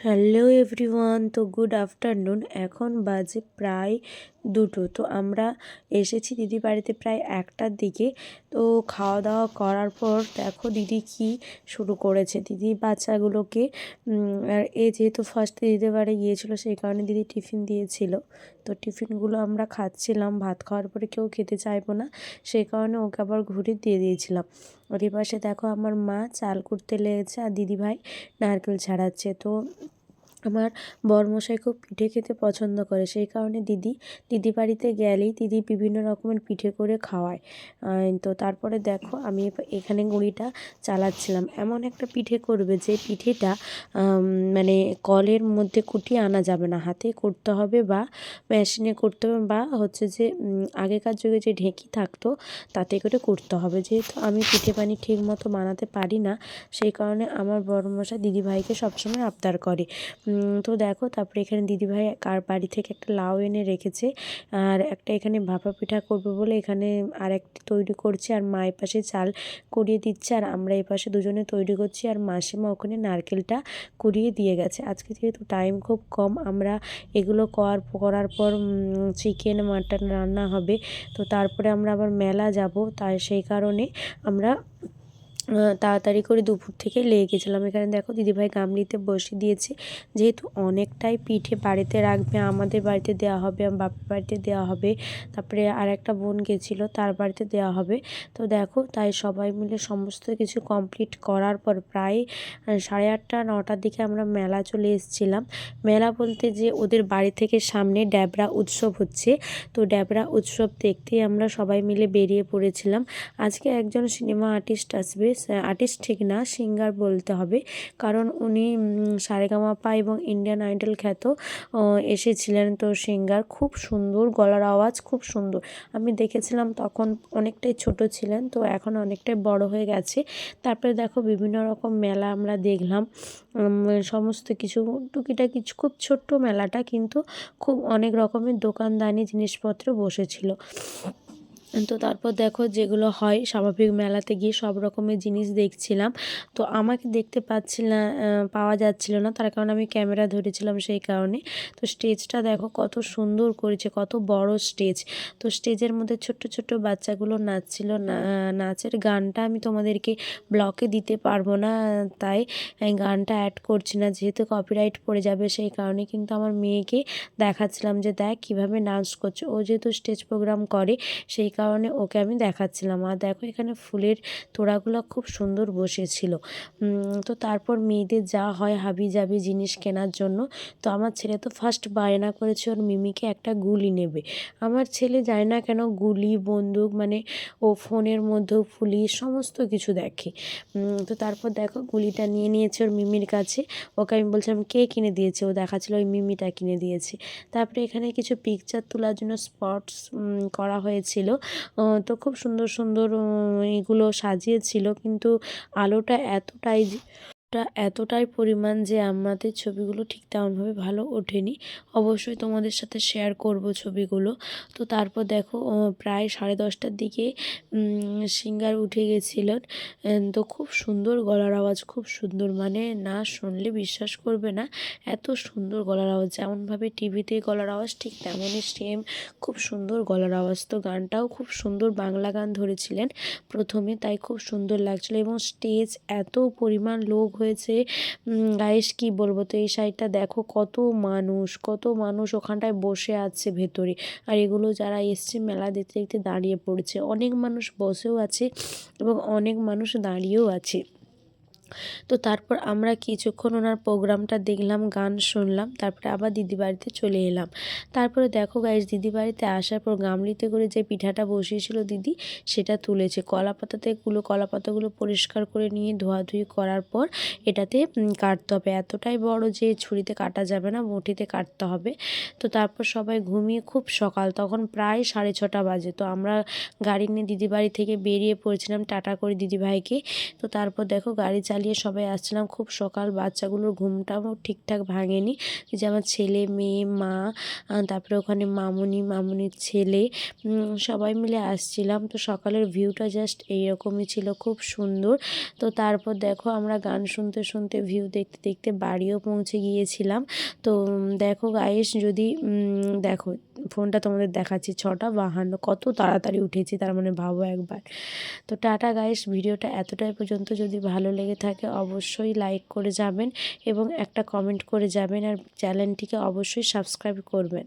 Hello everyone তো good afternoon. এখন বাজে প্রায় দুটো। তো আমরা এসেছি দিদি বাড়িতে প্রায় একটার দিকে। তো খাওয়া দাওয়া করার পর দেখো দিদি কি শুরু করেছে। দিদি বাচ্চাগুলোকে আর এ যেহেতু ফার্স্ট দিদিদের বাড়ি গিয়েছিল, সেই কারণে দিদি টিফিন দিয়েছিল। তো টিফিনগুলো আমরা খাচ্ছিলাম, ভাত খাওয়ার পরে কেউ খেতে চাইব না, সেই কারণে ওকে আবার ঘুরে দিয়ে দিয়েছিলাম। ওর পাশে দেখো আমার মা চাল করতে লেগেছে আর দিদিভাই নারকেল ছাড়াচ্ছে। তো আমার বরমশাই খুব পিঠে খেতে পছন্দ করে। সেই কারণে দিদি দিদি বাড়িতে গেলেই দিদি বিভিন্ন রকমের পিঠে করে খাওয়ায়। তো তারপরে দেখো আমি এখানে গুঁড়িটা চালাচ্ছিলাম। এমন একটা পিঠে করবে যে পিঠেটা মানে কলের মধ্যে কুটিয়ে আনা যাবে না। হাতে করতে হবে বা মেশিনে করতে হবে বা হচ্ছে যে আগেকার যুগে যে ঢেঁকি থাকতো, তাতে করে করতে হবে। যেহেতু আমি পিঠে পানি ঠিক মতো বানাতে পারি না, সেই কারণে আমার বড়মশাই দিদিভাইকে সবসময় আবদার করে। তো দেখো, তারপরে এখানে দিদিভাই কার বাড়ি থেকে একটা লাউ এনে রেখেছে। আর একটা এখানে ভাপা পিঠা করবে বলে এখানে আর একটি তৈরি করছে। আর মা পাশে চাল কুড়িয়ে দিচ্ছে। আর আমরা এই পাশে দুজনে তৈরি করছি। আর মাসিমা ওখানে নারকেলটা কুড়িয়ে দিয়ে গেছে। আজকে যেহেতু টাইম খুব কম, আমরা এগুলো করার করার পর চিকেন মাটন রান্না হবে। তো তারপরে আমরা আবার মেলা যাব। তাই সেই কারণে আমরা তাড়াতাড়ি করে দুপুর থেকে লেগে গেছিলাম। এখানে দেখো দিদিভাই গামলিতে বসিয়ে দিয়েছে। যেহেতু অনেকটাই পিঠে বাড়িতে রাখবে, আমাদের বাড়িতে দেওয়া হবে, আমার বাপের বাড়িতে দেওয়া হবে, তারপরে আর একটা বোন গেছিল, তার বাড়িতে দেওয়া হবে। তো দেখো, তাই সবাই মিলে সমস্ত কিছু কমপ্লিট করার পর প্রায় সাড়ে আটটা, নটার দিকে আমরা মেলা চলে এসেছিলাম। মেলা বলতে যে ওদের বাড়ি থেকে সামনে ড্যাবরা উৎসব হচ্ছে। তো ড্যাবরা উৎসব দেখতেই আমরা সবাই মিলে বেরিয়ে পড়েছিলাম। আজকে একজন সিনেমা আর্টিস্ট আসবে আর্টিস্ট ঠিক না সিঙ্গার বলতে হবে। কারণ উনি সারেগামাপা এবং ইন্ডিয়ান আইডল খ্যাত এসেছিলেন তো সিঙ্গার খুব সুন্দর, গলার আওয়াজ খুব সুন্দর। আমি দেখেছিলাম তখন অনেকটাই ছোট ছিলেন, তো এখন অনেকটাই বড় হয়ে গেছে। তারপরে দেখো বিভিন্ন রকম মেলা আমরা দেখলাম। সমস্ত কিছু টুকিটা কিছু খুব ছোট্ট মেলাটা, কিন্তু খুব অনেক রকমের দোকানদানি জিনিসপত্র বসেছিল। তো তারপর দেখো যেগুলো হয় স্বাভাবিক মেলাতে গিয়ে সব রকমের জিনিস দেখছিলাম। তো আমাকে দেখতে পাচ্ছিল না পাওয়া যাচ্ছিল না, তার কারণে আমি ক্যামেরা ধরেছিলাম সেই কারণে। তো স্টেজটা দেখো কত সুন্দর করেছে, কত বড় স্টেজ। তো স্টেজের মধ্যে ছোট্ট ছোট্ট বাচ্চাগুলো নাচছিল নাচের গানটা আমি তোমাদেরকে ব্লকে দিতে পারব না, তাই গানটা অ্যাড করছি না, যেহেতু কপিরাইট পড়ে যাবে সেই কারণে কিন্তু আমার মেয়েকে দেখাচ্ছিলাম যে দেখ কীভাবে নাচ করছে। ও যেহেতু স্টেজ প্রোগ্রাম করে, সেই কারণে ওকে আমি দেখাচ্ছিলাম। আর দেখো এখানে ফুলের তোড়াগুলো খুব সুন্দর বসেছিল। তো তারপর মেয়েদের যা হয় হাবি জাবি জিনিস কেনার জন্য, তো আমার ছেলে তো ফার্স্ট বায়না করেছে, ওর মিমিকে একটা গুলি নেবে। আমার ছেলে যায় না কেন গুলি, বন্দুক মানে ও ফোনের মধ্যেও ফুলি, সমস্ত কিছু দেখে। তো তারপর দেখো গুলিটা নিয়ে নিয়েছে ওর মিমির কাছে। ওকে আমি বলছিলাম, কে কিনে দিয়েছে? ও দেখাচ্ছিল ওই মিমিটা কিনে দিয়েছে। তারপরে এখানে কিছু পিকচার তোলার জন্য স্পটস করা হয়েছিল। তো খুব সুন্দর সুন্দর এগুলো সাজিয়েছিল কিন্তু আলোটা এতটাই টা এতটাই পরিমাণ যে আমাদের ছবিগুলো ঠিক তেমনভাবে ভালো ওঠেনি। অবশ্যই তোমাদের সাথে শেয়ার করব ছবিগুলো। তো তারপর দেখো প্রায় সাড়ে দশটার দিকে সিঙ্গার উঠে গেছিলেন তো খুব সুন্দর গলার আওয়াজ, খুব সুন্দর। মানে না শুনলে বিশ্বাস করবে না, এত সুন্দর গলার আওয়াজ। যেমনভাবে টিভিতে গলার আওয়াজ, ঠিক তেমনই সেম খুব সুন্দর গলার আওয়াজ। তো গানটাও খুব সুন্দর বাংলা গান ধরেছিলেন প্রথমে, তাই খুব সুন্দর লাগছিল এবং স্টেজ এত পরিমাণ লোক হয়েছে। গাইস কি বলব? তো এই সাইডটা দেখো, কত মানুষ কত মানুষ ওখানটায় বসে আছে ভেতরে। আর এগুলো যারা এসছে মেলা দেখতে দেখতে দাঁড়িয়ে পড়েছে। অনেক মানুষ বসেও আছে এবং অনেক মানুষ দাঁড়িয়েও আছে। তো তারপর আমরা কিছুক্ষণ ওনার প্রোগ্রামটা দেখলাম, গান শুনলাম, তারপরে আবার দিদি বাড়িতে চলে এলাম। তারপরে দেখো গাইজ দিদি বাড়িতে আসার পর গামলিতে করে যে পিঠাটা বসিয়েছিল দিদি, সেটা তুলেছে। কলা পাতাতে গুলো কলা পাতাগুলো পরিষ্কার করে নিয়ে ধোয়াধুয়ি করার পর এটাতে কাটতে হবে। এতটাই বড় যে ছুরিতে কাটা যাবে না, মুঠিতে কাটতে হবে। তো তারপর সবাই ঘুমিয়ে খুব সকাল, তখন প্রায় সাড়ে ছটা বাজে। তো আমরা গাড়ি নিয়ে দিদি বাড়ি থেকে বেরিয়ে পড়েছিলাম টাটা করে দিদিভাইকে তো তারপর দেখো গাড়ি চালিয়ে চালিয়ে সবাই আসছিলাম। খুব সকাল বাচ্চাগুলোর ঘুমটাও ঠিকঠাক ভাঙেনি। যে আমার ছেলে, মেয়ে, মা তারপরে ওখানে মামুনি, মামুনির ছেলে সবাই মিলে আসছিলাম। তো সকালের ভিউটা জাস্ট এইরকমই ছিল, খুব সুন্দর। তো তারপর দেখো আমরা গান শুনতে শুনতে ভিউ দেখতে দেখতে বাড়িও পৌঁছে গিয়েছিলাম। তো দেখো গাইস যদি দেখো ফোনটা তোমাদের দেখাচ্ছি, ছটা বাহান্ন, কত তাড়াতাড়ি উঠেছি তার মানে ভাবো একবার। তো টাটা গাইস ভিডিওটা এতটাই পর্যন্ত যদি ভালো লেগে থাকে অবশ্যই লাইক করে যাবেন এবং একটা কমেন্ট করে যাবেন আর চ্যানেলটিকে অবশ্যই সাবস্ক্রাইব করবেন।